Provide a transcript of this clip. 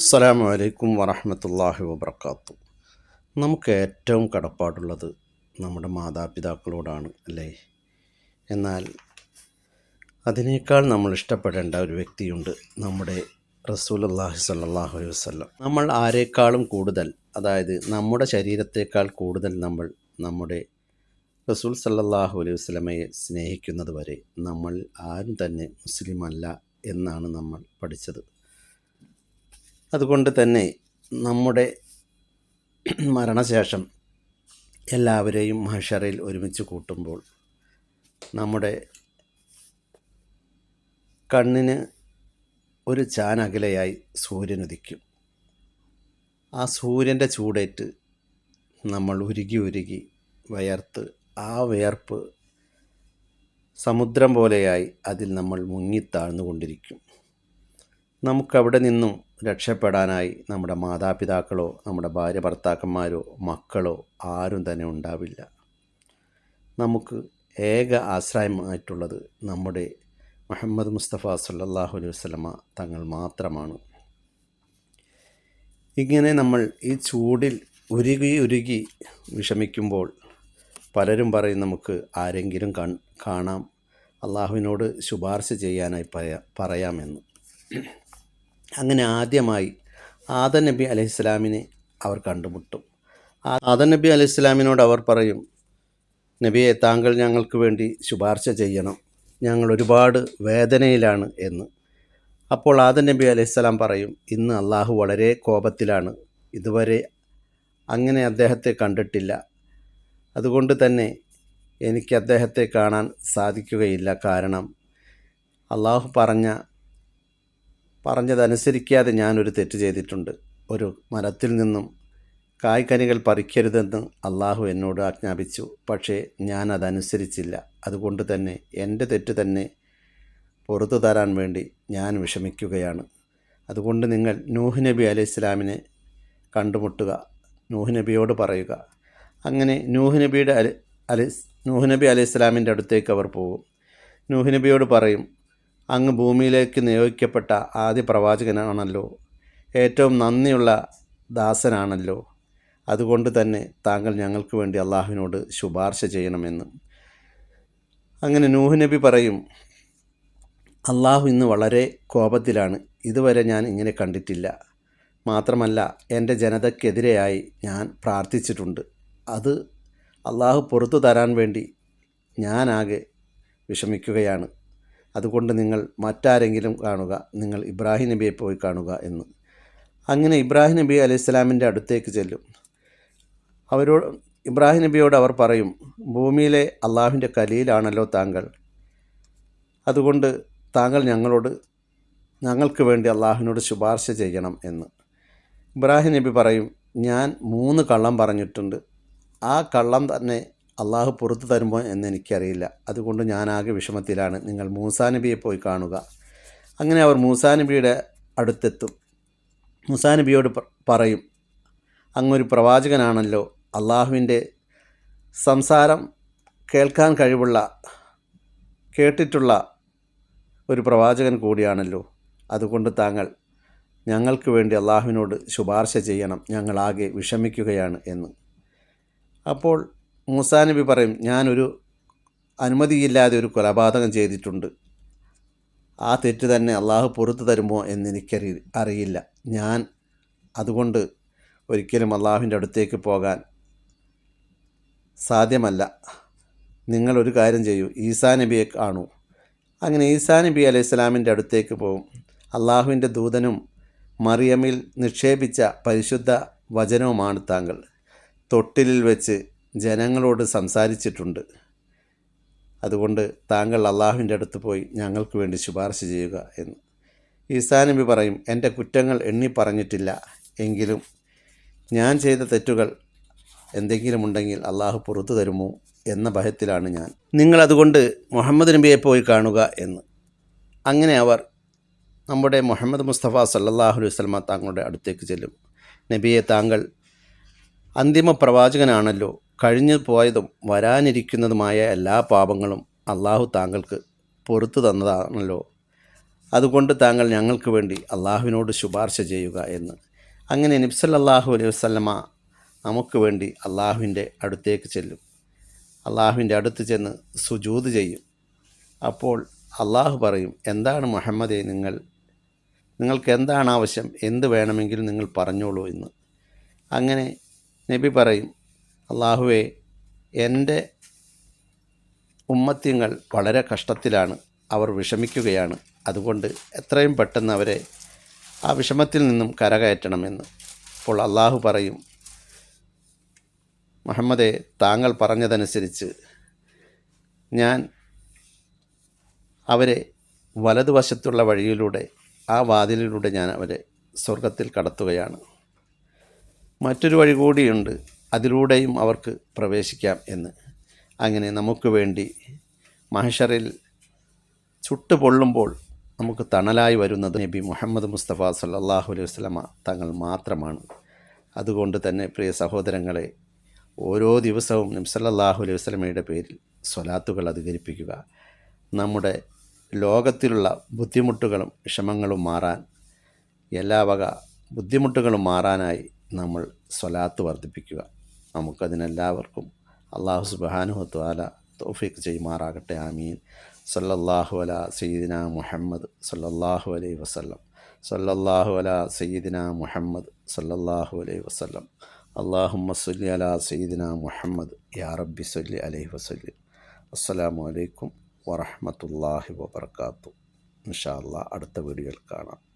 അസ്സലാമു അലൈക്കും വറഹമത്തല്ലാഹി വബർക്കാത്തു നമുക്ക് ഏറ്റവും കടപ്പാടുള്ളത് നമ്മുടെ മാതാപിതാക്കളോടാണ് അല്ലേ? എന്നാൽ അതിനേക്കാൾ നമ്മൾ ഇഷ്ടപ്പെടേണ്ട ഒരു വ്യക്തിയുണ്ട് നമ്മുടെ റസൂലുള്ളാഹി സ്വല്ലല്ലാഹു അലൈഹി വസ്ലം നമ്മൾ ആരേക്കാളും കൂടുതൽ അതായത് നമ്മുടെ ശരീരത്തേക്കാൾ കൂടുതൽ നമ്മൾ നമ്മുടെ റസൂൽ സല്ലാഹു അലൈഹി വസ്ലമയെ സ്നേഹിക്കുന്നത് വരെ നമ്മൾ ആരും തന്നെ മുസ്ലിമല്ല എന്നാണ് നമ്മൾ പഠിച്ചത്. അതുകൊണ്ട് തന്നെ നമ്മുടെ മരണശേഷം എല്ലാവരെയും മഹഷറയിൽ ഒരുമിച്ച് കൂട്ടുമ്പോൾ നമ്മുടെ കണ്ണിന് ഒരു ചാനകലയായി സൂര്യൻ ഉദിക്കും. ആ സൂര്യന്റെ ചൂടേറ്റ് നമ്മൾ ഉരുകി ഉരുകി വയർത്ത് ആ വിയർപ്പ് സമുദ്രം പോലെയായി അതിൽ നമ്മൾ മുങ്ങി മുങ്ങിത്താഴ്ന്നുകൊണ്ടിരിക്കും നമുക്കവിടെ നിന്നും രക്ഷപ്പെടാനായി നമ്മുടെ മാതാപിതാക്കളോ നമ്മുടെ ഭാര്യ ഭർത്താക്കന്മാരോ മക്കളോ ആരും തന്നെ ഉണ്ടാവില്ല. നമുക്ക് ഏക ആശ്രയമായിട്ടുള്ളത് നമ്മുടെ മുഹമ്മദ് മുസ്തഫ സല്ലാഹു അലൈഹി വസ്ലമ തങ്ങൾ മാത്രമാണ്. ഇങ്ങനെ നമ്മൾ ഈ ചൂടിൽ ഉരുകി ഉരുകി വിഷമിക്കുമ്പോൾ പലരും പറയും നമുക്ക് ആരെങ്കിലും കാണാം. അള്ളാഹുവിനോട് ശുപാർശ ചെയ്യാനായി പറയാ പറയാമെന്ന്. അങ്ങനെ ആദ്യമായി ആദൻ നബി അലൈഹിസ്ലാമിനെ അവർ കണ്ടുമുട്ടും. ആദൻ നബി അലൈഹിസ്ലാമിനോട് അവർ പറയും നബിയെ താങ്കൾ ഞങ്ങൾക്ക് വേണ്ടി ശുപാർശ ചെയ്യണം. ഞങ്ങൾ ഒരുപാട് വേദനയിലാണ് എന്ന്. അപ്പോൾ ആദൻ നബി അലൈഹിസ്സലാം പറയും ഇന്ന് അള്ളാഹു വളരെ കോപത്തിലാണ്. ഇതുവരെ അങ്ങനെ അദ്ദേഹത്തെ കണ്ടിട്ടില്ല. അതുകൊണ്ട് തന്നെ എനിക്ക് അദ്ദേഹത്തെ കാണാൻ സാധിക്കുകയില്ല. കാരണം അള്ളാഹു പറഞ്ഞ പറഞ്ഞതനുസരിക്കാതെ ഞാനൊരു തെറ്റ് ചെയ്തിട്ടുണ്ട്. ഒരു മരത്തിൽ നിന്നും കായ്ക്കനികൾ പറിക്കരുതെന്ന് അള്ളാഹു എന്നോട് ആജ്ഞാപിച്ചു. പക്ഷേ ഞാൻ അതനുസരിച്ചില്ല അതുകൊണ്ട് തന്നെ എന്റെ തെറ്റ് തന്നെ പുറത്തു തരാൻ വേണ്ടി ഞാൻ വിഷമിക്കുകയാണ്. അതുകൊണ്ട് നിങ്ങൾ നൂഹ് നബി അലൈഹി ഇസ്ലാമിനെ കണ്ടുമുട്ടുക. നൂഹ് നബിയോട് പറയുക. അങ്ങനെ നൂഹ് നബിയുടെ അലി അലി നൂഹ് നബി അലൈഹി ഇസ്ലാമിന്റെ അടുത്തേക്ക് അവർ പോകും. നൂഹ് നബിയോട് പറയും അങ്ങ് ഭൂമിയിലേക്ക് നിയോഗിക്കപ്പെട്ട ആദ്യ പ്രവാചകനാണല്ലോ. ഏറ്റവും നന്ദിയുള്ള ദാസനാണല്ലോ. അതുകൊണ്ട് തന്നെ താങ്കൾ ഞങ്ങൾക്ക് വേണ്ടി അള്ളാഹുവിനോട് ശുപാർശ ചെയ്യണമെന്ന്. അങ്ങനെ നൂഹ് നബി പറയും അള്ളാഹു ഇന്ന് വളരെ കോപത്തിലാണ്. ഇതുവരെ ഞാൻ ഇങ്ങനെ കണ്ടിട്ടില്ല. മാത്രമല്ല എന്റെ ജനതയ്ക്കെതിരെയായി ഞാൻ പ്രാർത്ഥിച്ചിട്ടുണ്ട്. അത് അള്ളാഹു പുറത്തു തരാൻ വേണ്ടി ഞാനാകെ വിഷമിക്കുകയാണ്. അതുകൊണ്ട് നിങ്ങൾ മറ്റാരെങ്കിലും കാണുക നിങ്ങൾ ഇബ്രാഹിം നബിയെ പോയി കാണുക എന്ന്. അങ്ങനെ ഇബ്രാഹിം നബി അലൈഹി സ്വലാമിന്റെ അടുത്തേക്ക് ചെല്ലും. അവരോട് ഇബ്രാഹിം നബിയോട് അവർ പറയും ഭൂമിയിലെ അള്ളാഹുവിന്റെ കലിയിലാണല്ലോ താങ്കൾ. അതുകൊണ്ട് താങ്കൾ ഞങ്ങളോട് ഞങ്ങൾക്ക് വേണ്ടി അള്ളാഹുവിനോട് ശുപാർശ ചെയ്യണം എന്ന്. ഇബ്രാഹിം നബി പറയും ഞാൻ മൂന്ന് കള്ളം പറഞ്ഞിട്ടുണ്ട്. ആ കള്ളം തന്നെ അള്ളാഹു പുറത്തു തരുമോ എന്ന് എനിക്കറിയില്ല. അതുകൊണ്ട് ഞാനാകെ വിഷമത്തിലാണ്. നിങ്ങൾ മൂസാ നബിയെ പോയി കാണുക. അങ്ങനെ അവർ മൂസാ നബിയുടെ അടുത്തെത്തും. മൂസാ നബിയോട് പറയും അങ്ങൊരു പ്രവാചകനാണല്ലോ. അള്ളാഹുവിന്റെ സംസാരം കേൾക്കാൻ കഴിവുള്ള കേട്ടിട്ടുള്ള ഒരു പ്രവാചകൻ കൂടിയാണല്ലോ. അതുകൊണ്ട് താങ്കൾ ഞങ്ങൾക്ക് വേണ്ടി അള്ളാഹുവിനോട് ശുപാർശ ചെയ്യണം. ഞങ്ങളാകെ വിഷമിക്കുകയാണ് എന്ന്. അപ്പോൾ മൂസാ നബി പറയും ഞാനൊരു അനുമതിയില്ലാതെ ഒരു കൊലപാതകം ചെയ്തിട്ടുണ്ട്. ആ തെറ്റ് തന്നെ അള്ളാഹു പുറത്തു തരുമോ എന്ന് എനിക്കറി അറിയില്ല. ഞാൻ അതുകൊണ്ട് ഒരിക്കലും അള്ളാഹുവിന്റെ അടുത്തേക്ക് പോകാൻ സാധ്യമല്ല. നിങ്ങളൊരു കാര്യം ചെയ്യൂ ഈസാ നബിയെ കാണൂ. അങ്ങനെ ഈസാ നബി അലൈഹി സ്വലാമിന്റെ അടുത്തേക്ക് പോകും അള്ളാഹുവിന്റെ ദൂതനും മറിയമിൽ നിക്ഷേപിച്ച പരിശുദ്ധ വചനവുമാണ് താങ്കൾ. തൊട്ടിലിൽ വെച്ച് ജനങ്ങളോട് സംസാരിച്ചിട്ടുണ്ട്. അതുകൊണ്ട് താങ്കൾ അള്ളാഹുവിന്റെ അടുത്ത് പോയി ഞങ്ങൾക്ക് വേണ്ടി ശുപാർശ ചെയ്യുക എന്ന്. ഈസാ നബി പറയും എന്റെ കുറ്റങ്ങൾ എണ്ണി പറഞ്ഞിട്ടില്ല. എങ്കിലും ഞാൻ ചെയ്ത തെറ്റുകൾ എന്തെങ്കിലും ഉണ്ടെങ്കിൽ അള്ളാഹു പുറത്തു തരുമോ എന്ന ഭയത്തിലാണ് ഞാൻ. നിങ്ങളതുകൊണ്ട് മുഹമ്മദ് നബിയെ പോയി കാണുക എന്ന്. അങ്ങനെ അവർ നമ്മുടെ മുഹമ്മദ് മുസ്തഫ സല്ലാഹു അലൈഹി വസ്ലമ താങ്കളുടെ അടുത്തേക്ക് ചെല്ലും. നബിയെ താങ്കൾ അന്തിമ പ്രവാചകനാണല്ലോ കഴിഞ്ഞു പോയതും വരാനിരിക്കുന്നതുമായ എല്ലാ പാപങ്ങളും അള്ളാഹു താങ്കൾക്ക് പൊറത്തു തന്നതാണല്ലോ. അതുകൊണ്ട് താങ്കൾ ഞങ്ങൾക്ക് വേണ്ടി അള്ളാഹുവിനോട് ശുപാർശ ചെയ്യുക എന്ന്. അങ്ങനെ നിബ്സല്ലാഹു അലൈഹി വസ്ലമ നമുക്ക് വേണ്ടി അള്ളാഹുവിന്റെ അടുത്തേക്ക് ചെല്ലും. അള്ളാഹുവിന്റെ അടുത്ത് ചെന്ന് സുജൂത് ചെയ്യും. അപ്പോൾ അള്ളാഹു പറയും എന്താണ് മുഹമ്മദെ നിങ്ങൾ? നിങ്ങൾക്ക് എന്താണ് ആവശ്യം? എന്ത് വേണമെങ്കിലും നിങ്ങൾ പറഞ്ഞോളൂ എന്ന്. അങ്ങനെ നബി പറയും അള്ളാഹുവെ എന്റെ ഉമ്മത്യങ്ങൾ വളരെ കഷ്ടത്തിലാണ്. അവർ വിഷമിക്കുകയാണ്. അതുകൊണ്ട് എത്രയും പെട്ടെന്ന് അവരെ ആ വിഷമത്തിൽ നിന്നും കരകയറ്റണമെന്ന് അപ്പോൾ അള്ളാഹു പറയും മുഹമ്മദെ താങ്കൾ പറഞ്ഞതനുസരിച്ച് ഞാൻ അവരെ വലതുവശത്തുള്ള വഴിയിലൂടെ ആ വാതിലിലൂടെ ഞാൻ അവരെ സ്വർഗത്തിൽ കടത്തുകയാണ്. മറ്റൊരു വഴി കൂടിയുണ്ട്. അതിലൂടെയും അവർക്ക് പ്രവേശിക്കാം എന്ന്. അങ്ങനെ നമുക്ക് വേണ്ടി മഹഷറിൽ ചുട്ടു പൊള്ളുമ്പോൾ നമുക്ക് തണലായി വരുന്നത് നബി മുഹമ്മദ് മുസ്തഫ സല്ലാഹു അലൈഹി വസ്ലമ തങ്ങൾ മാത്രമാണ്. അതുകൊണ്ട് തന്നെ പ്രിയ സഹോദരങ്ങളെ ഓരോ ദിവസവും നബ്സല്ലാഹു അലൈഹി വസ്ലമയുടെ പേരിൽ സ്വലാത്തുകൾ അധികരിപ്പിക്കുക. നമ്മുടെ ലോകത്തിലുള്ള ബുദ്ധിമുട്ടുകളും വിഷമങ്ങളും മാറാൻ എല്ലാ വക ബുദ്ധിമുട്ടുകളും മാറാനായി നമ്മൾ സ്വലാത്ത് വർദ്ധിപ്പിക്കുക. നമുക്കതിനെല്ലാവർക്കും അള്ളാഹു സുബാനുഹത്വാല തോഫിക്ക് ചെയ്യുമാറാകട്ടെ ആമീൻ. സല്ലല്ലാഹു അല സയ്യിദിന മുഹമ്മദ് സല്ലല്ലാഹു അലൈഹി വസല്ലം. സല്ലല്ലാഹു അല സയ്യിദിന മുഹമ്മദ് സല്ലല്ലാഹു അലൈഹി വസല്ലം. അള്ളാഹുമ്മ സല്ലി അല സയ്യിദിന മുഹമ്മദ് യാ റബ്ബി സല്ലി അലൈഹി വസല്ലി. അസ്സലാമു അലൈക്കും വറഹ്മത്തുള്ളാഹി വബർക്കാത്തു ഇൻഷാ അല്ലാ അടുത്ത വീഡിയോയിൽ കാണാം.